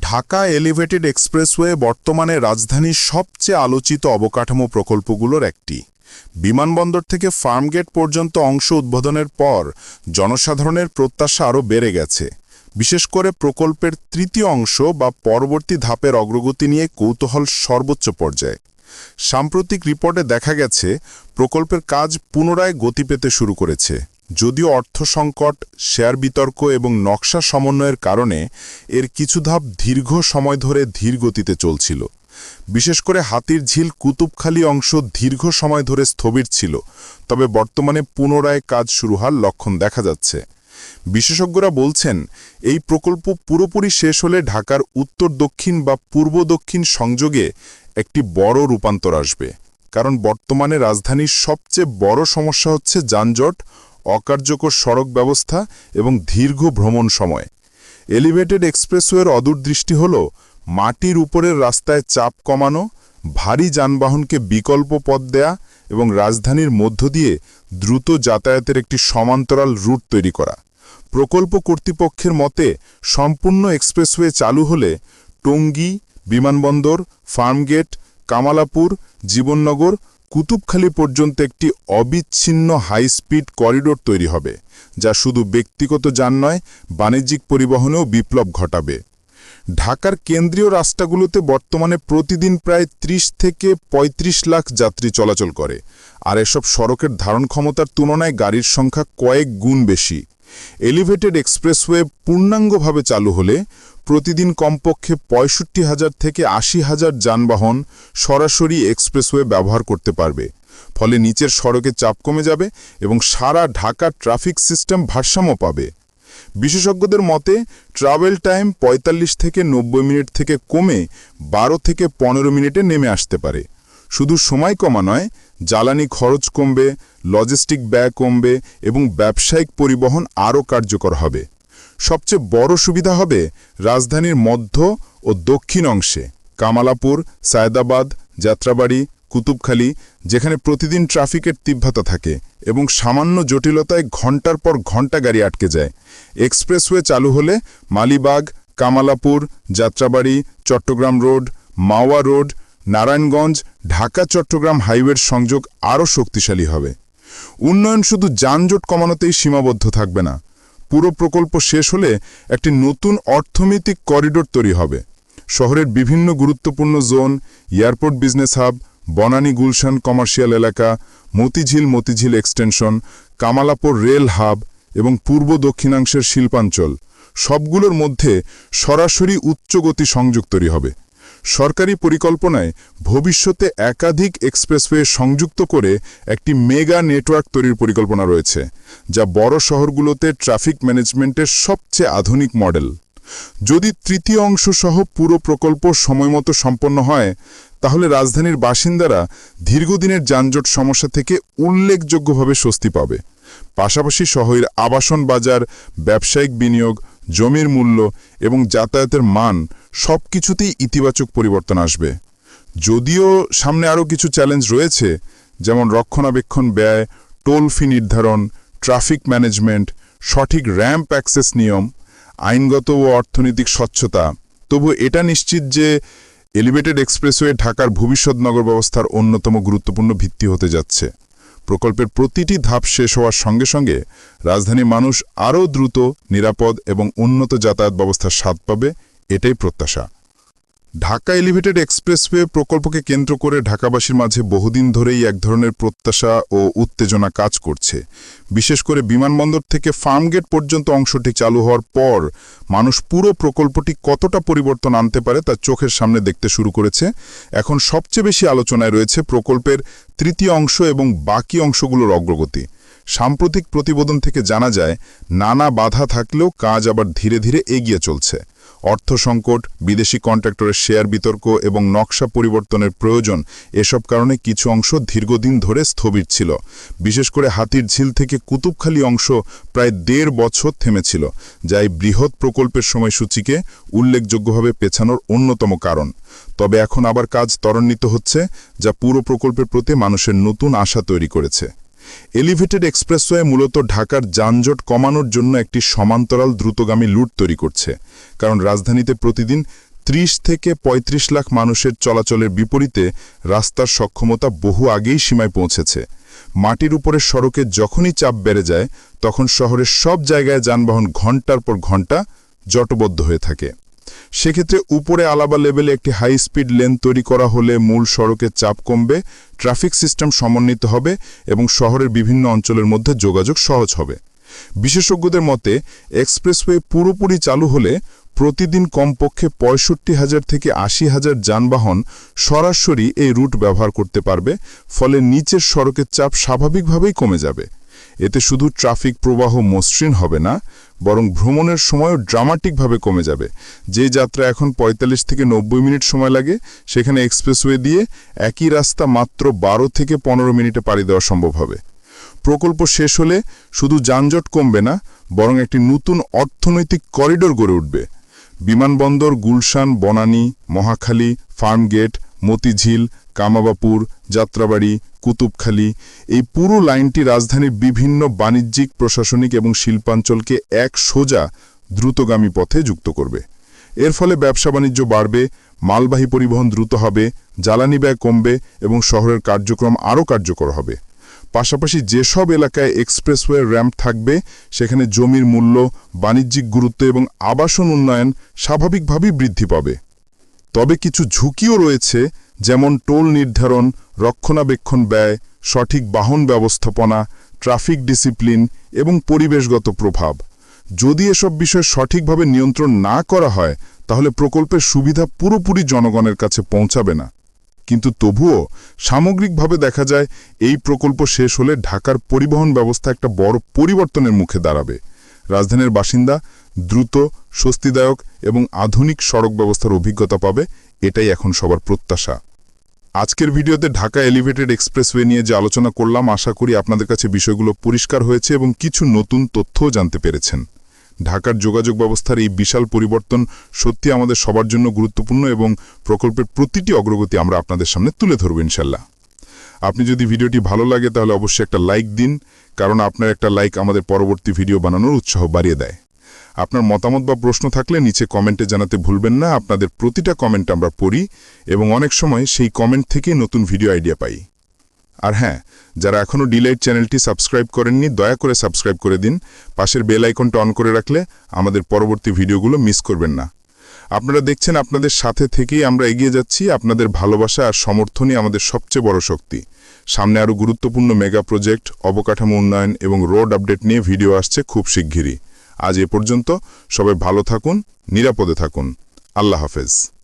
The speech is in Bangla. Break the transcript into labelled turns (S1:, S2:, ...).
S1: ঢাকা এলিভেটেড এক্সপ্রেসওয়ে বর্তমানে রাজধানীর সবচেয়ে আলোচিত অবকাঠামো প্রকল্পগুলোর একটি। বিমানবন্দর থেকে ফার্মগেট পর্যন্ত অংশ উদ্বোধনের পর জনসাধারণের প্রত্যাশা আরও বেড়ে গেছে। বিশেষ করে প্রকল্পের তৃতীয় অংশ বা পরবর্তী ধাপের অগ্রগতি নিয়ে কৌতূহল সর্বোচ্চ পর্যায়ে। সাম্প্রতিক রিপোর্টে দেখা গেছে, প্রকল্পের কাজ পুনরায় গতি পেতে শুরু করেছে। যদিও অর্থ সংকট, শেয়ার বিতর্ক এবং নকশা সমন্বয়ের কারণে এর কিছু ধাপ দীর্ঘ সময় ধরে ধীর গতিতে চলছিল। বিশেষ করে হাতির ঝিল কুতুবখালি অংশ দীর্ঘ সময় ধরে স্থবির ছিল, তবে বর্তমানে পুনরায় কাজ শুরু হওয়ার লক্ষণ দেখা যাচ্ছে। বিশেষজ্ঞরা বলছেন, এই প্রকল্প পুরোপুরি শেষ হলে ঢাকার উত্তর দক্ষিণ বা পূর্ব দক্ষিণ সংযোগে একটি বড় রূপান্তর আসবে। কারণ বর্তমানে রাজধানীর সবচেয়ে বড় সমস্যা হচ্ছে যানজট অকার্যকর সড়ক ব্যবস্থা এবং দীর্ঘ ভ্রমণ সময়। এলিভেটেড এক্সপ্রেসওয়ের অদূরদৃষ্টি হল মাটির উপরের রাস্তায় চাপ কমানো, ভারী যানবাহনকে বিকল্প পথ দেয়া এবং রাজধানীর মধ্য দিয়ে দ্রুত যাতায়াতের একটি সমান্তরাল রুট তৈরি করা। প্রকল্প কর্তৃপক্ষের মতে, সম্পূর্ণ এক্সপ্রেসওয়ে চালু হলে টঙ্গী, বিমানবন্দর, ফার্মগেট, কামালাপুর, জীবননগর কুতুবখালী পর্যন্ত একটি অবিচ্ছিন্ন হাই স্পিড করিডোর তৈরি হবে, যা শুধু ব্যক্তিগত যান নয়, বাণিজ্যিক পরিবহনেও বিপ্লব ঘটাবে। ঢাকার কেন্দ্রীয় রাস্তাগুলোতে বর্তমানে প্রতিদিন প্রায় ৩০ থেকে ৩৫ লাখ যাত্রী চলাচল করে, আর এসব সড়কের ধারণ ক্ষমতার তুলনায় গাড়ির সংখ্যা কয়েক গুণ বেশি। এলিভেটেড এক্সপ্রেসওয়ে পূর্ণাঙ্গভাবে চালু হলে প্রতিদিন কমপক্ষে পঁয়ষট্টি হাজার থেকে আশি হাজার যানবাহন সরাসরি এক্সপ্রেসওয়ে ব্যবহার করতে পারবে। ফলে নিচের সড়কে চাপ কমে যাবে এবং সারা ঢাকা ট্রাফিক সিস্টেম ভারসাম্য পাবে। বিশেষজ্ঞদের মতে ট্রাভেল টাইম ৪৫ থেকে নব্বই মিনিট থেকে কমে ১২ থেকে পনেরো মিনিটে নেমে আসতে পারে। শুধু সময় কমা নয়, জ্বালানি খরচ কমবে লজিস্টিক ব্যয় কমবে এবং ব্যবসায়িক পরিবহন আরও কার্যকর হবে। সবচেয়ে বড় সুবিধা হবে রাজধানীর মধ্য ও দক্ষিণ অংশে। কামালাপুর, সায়দাবাদ, যাত্রাবাড়ি, কুতুবখালী, যেখানে প্রতিদিন ট্রাফিকের তীব্রতা থাকে এবং সামান্য জটিলতায় ঘণ্টার পর ঘণ্টা গাড়ি আটকে যায়। এক্সপ্রেসওয়ে চালু হলে মালিবাগ, কামালাপুর, যাত্রাবাড়ি, চট্টগ্রাম রোড, মাওয়া রোড, নারায়ণগঞ্জ, ঢাকা, চট্টগ্রাম হাইওয়ের সংযোগ আরও শক্তিশালী হবে। উন্নয়ন শুধু যানজট কমানোতেই সীমাবদ্ধ থাকবে না পুরো প্রকল্প শেষ হলে একটি নতুন অর্থনৈতিক করিডোর তৈরি হবে। শহরের বিভিন্ন গুরুত্বপূর্ণ zone, airport business hub, Banani Gulshan commercial এলাকা, Motijheel Motijheel extension, Kamalapur rail hub এবং পূর্ব দক্ষিণাংশের শিল্পাঞ্চল। সবগুলোর মধ্যে সরাসরি উচ্চগতি সংযোগ তৈরি হবে। সরকারি পরিকল্পনায় ভবিষ্যতে একাধিক এক্সপ্রেসওয়ে সংযুক্ত করে একটি মেগা নেটওয়ার্ক তৈরির পরিকল্পনা রয়েছে, যা বড় শহরগুলোতে ট্রাফিক ম্যানেজমেন্টের সবচেয়ে আধুনিক মডেল। যদি তৃতীয় অংশ সহ পুরো প্রকল্প সময়মতো সম্পন্ন হয়, তাহলে রাজধানীর বাসিন্দারা দীর্ঘদিনের যানজট সমস্যা থেকে উল্লেখযোগ্যভাবে স্বস্তি পাবে। পাশাপাশি শহরের আবাসন বাজার, ব্যবসায়িক বিনিয়োগ জমির মূল্য এবং যাতায়াতের মান সব কিছুতেই ইতিবাচক পরিবর্তন আসবে। যদিও সামনে আরও কিছু চ্যালেঞ্জ রয়েছে, যেমন রক্ষণাবেক্ষণ ব্যয় টোল ফি নির্ধারণ ট্রাফিক ম্যানেজমেন্ট সঠিক র্যাম্প অ্যাক্সেস নিয়ম, আইনগত ও অর্থনৈতিক স্বচ্ছতা। তবু এটা নিশ্চিত যে এলিভেটেড এক্সপ্রেসওয়ে ঢাকার ভবিষ্যৎ নগর ব্যবস্থার অন্যতম গুরুত্বপূর্ণ ভিত্তি হতে যাচ্ছে। প্রকল্পের প্রতিটি ধাপ শেষ হওয়ার সঙ্গে সঙ্গে রাজধানীর মানুষ আরও দ্রুত, নিরাপদ এবং উন্নত যাতায়াত ব্যবস্থার স্বাদ পাবে, এটাই প্রত্যাশা। ঢাকা এলিভেটেড এক্সপ্রেসওয়ে প্রকল্পকে কেন্দ্র করে ঢাকাবাসীর মাঝে বহুদিন ধরেই এক ধরনের প্রত্যাশা ও উত্তেজনা কাজ করছে। বিশেষ করে বিমানবন্দর থেকে ফার্মগেট পর্যন্ত অংশটি চালু হওয়ার পর মানুষ পুরো প্রকল্পটি কতটা পরিবর্তন আনতে পারে তা চোখের সামনে দেখতে শুরু করেছে। এখন সবচেয়ে বেশি আলোচনায় রয়েছে প্রকল্পের তৃতীয় অংশ এবং বাকি অংশগুলোর অগ্রগতি। সাম্প্রতিক প্রতিবেদন থেকে জানা যায়, নানা বাধা থাকলেও কাজ আবার ধীরে ধীরে এগিয়ে চলছে। অর্থ সংকট, বিদেশি কন্ট্রাক্টরের শেয়ার বিতর্ক এবং নকশা পরিবর্তনের প্রয়োজন এসব কারণে কিছু অংশ দীর্ঘদিন ধরে স্থবির ছিল। বিশেষ করে হাতির ঝিল থেকে কুতুবখালী অংশ প্রায় দেড় বছর থেমেছিল, যা এই বৃহৎ প্রকল্পের সময়সূচিকে উল্লেখযোগ্যভাবে পেছানোর অন্যতম কারণ। তবে এখন আবার কাজ ত্বরান্বিত হচ্ছে, যা পুরো প্রকল্পের প্রতি মানুষের নতুন আশা তৈরি করেছে। এলিভেটেড এক্সপ্রেসওয়ে মূলত ঢাকার যানজট কমানোর জন্য একটি সমান্তরাল দ্রুতগামী লুট তৈরি করছে। কারণ রাজধানীতে প্রতিদিন ৩০ থেকে ৩৫ লাখ মানুষের চলাচলের বিপরীতে রাস্তার সক্ষমতা বহু আগেই সীমায় পৌঁছেছে। মাটির উপরের সড়কে যখনই চাপ বেড়ে যায়, তখন শহরের সব জায়গায় যানবাহন ঘণ্টার পর ঘণ্টা জটবদ্ধ হয়ে থাকে। সেক্ষেত্রে উপরে আলাবা লেভেলে একটি হাই স্পিড লেন তৈরি করা হলে মূল সড়কের চাপ কমবে ট্রাফিক সিস্টেম সমন্বিত হবে এবং শহরের বিভিন্ন অঞ্চলের মধ্যে যোগাযোগ সহজ হবে। বিশেষজ্ঞদের মতে এক্সপ্রেসওয়ে পুরোপুরি চালু হলে প্রতিদিন কমপক্ষে পঁয়ষট্টি হাজার থেকে আশি হাজার যানবাহন সরাসরি এই রুট ব্যবহার করতে পারবে, ফলে নিচের সড়কের চাপ স্বাভাবিকভাবেই কমে যাবে। এতে শুধু ট্রাফিক প্রবাহ মসৃণ হবে না বরং ভ্রমণের সময়ও ড্রামাটিকভাবে কমে যাবে। যে যাত্রা এখন ৪৫ থেকে নব্বই মিনিট সময় লাগে, সেখানে এক্সপ্রেসওয়ে দিয়ে একই রাস্তা মাত্র বারো থেকে পনেরো মিনিটে পাড়ি দেওয়া সম্ভব হবে। প্রকল্প শেষ হলে শুধু যানজট কমবে না, বরং একটি নতুন অর্থনৈতিক করিডোর গড়ে উঠবে। বিমানবন্দর, গুলশান, বনানী, মহাখালী, ফার্মগেট মতিঝিল, কামাবাপুর, যাত্রাবাড়ি, কুতুবখালী এই পুরো লাইনটি রাজধানীর বিভিন্ন বাণিজ্যিক, প্রশাসনিক এবং শিল্পাঞ্চলকে এক সোজা, দ্রুতগামী পথে যুক্ত করবে। এর ফলে ব্যবসা বাণিজ্য বাড়বে, মালবাহী পরিবহন দ্রুত হবে, জ্বালানি ব্যয় কমবে এবং শহরের কার্যক্রম আরও কার্যকর হবে। পাশাপাশি যেসব এলাকায় এক্সপ্রেসওয়ে র্যাম্প থাকবে, সেখানে জমির মূল্য, বাণিজ্যিক গুরুত্ব এবং আবাসন উন্নয়ন স্বাভাবিকভাবেই বৃদ্ধি পাবে। তবে কিছু ঝুঁকিও রয়েছে, যেমন টোল নির্ধারণ, রক্ষণাবেক্ষণ ব্যয়, সঠিক বাহন ব্যবস্থাপনা, ট্রাফিক ডিসিপ্লিন এবং পরিবেশগত প্রভাব। যদি এসব বিষয় সঠিকভাবে নিয়ন্ত্রণ না করা হয়, তাহলে প্রকল্পের সুবিধা পুরোপুরি জনগণের কাছে পৌঁছাবে না। কিন্তু তবুও সামগ্রিকভাবে দেখা যায়, এই প্রকল্প শেষ হলে ঢাকার পরিবহন ব্যবস্থা একটা বড় পরিবর্তনের মুখে দাঁড়াবে। রাজধানীর বাসিন্দা দ্রুত, স্বস্তিদায়ক এবং আধুনিক সড়ক ব্যবস্থার অভিজ্ঞতা পাবে, এটাই এখন সবার প্রত্যাশা। আজকের ভিডিওতে ঢাকা এলিভেটেড এক্সপ্রেসওয়ে নিয়ে যে আলোচনা করলাম, আশা করি আপনাদের কাছে বিষয়গুলো পরিষ্কার হয়েছে এবং কিছু নতুন তথ্যও জানতে পেরেছেন। ঢাকার যোগাযোগ ব্যবস্থার এই বিশাল পরিবর্তন সত্যি আমাদের সবার জন্য গুরুত্বপূর্ণ এবং প্রকল্পের প্রতিটি অগ্রগতি আমরা আপনাদের সামনে তুলে ধরব ইনশাল্লাহ আপনি যদি ভিডিওটি ভালো লাগে, তাহলে অবশ্যই একটা লাইক দিন, কারণ আপনার একটা লাইক আমাদের পরবর্তী ভিডিও বানানোর উৎসাহ বাড়িয়ে দেয়। আপনার মতামত বা প্রশ্ন থাকলে নিচে কমেন্টে জানাতে ভুলবেন না, আপনাদের প্রতিটা কমেন্ট আমরা পড়ি এবং অনেক সময় সেই কমেন্ট থেকেই নতুন ভিডিও আইডিয়া পাই। আর হ্যাঁ যারা এখনও ডিলাইট চ্যানেলটি সাবস্ক্রাইব করেননি, দয়া করে সাবস্ক্রাইব করে দিন। পাশের বেল আইকনটা অন করে রাখলে আমাদের পরবর্তী ভিডিওগুলো মিস করবেন না। আপনারা দেখছেন, আপনাদের সাথে থেকেই আমরা এগিয়ে যাচ্ছি আপনাদের ভালোবাসা আর সমর্থনই আমাদের সবচেয়ে বড় শক্তি। সামনে আরও গুরুত্বপূর্ণ মেগা প্রজেক্ট, অবকাঠামো উন্নয়ন এবং রোড আপডেট নিয়ে ভিডিও আসছে খুব শিগগিরই। আজ এ পর্যন্ত সবাই ভালো থাকুন, নিরাপদে থাকুন। আল্লাহ হাফেজ।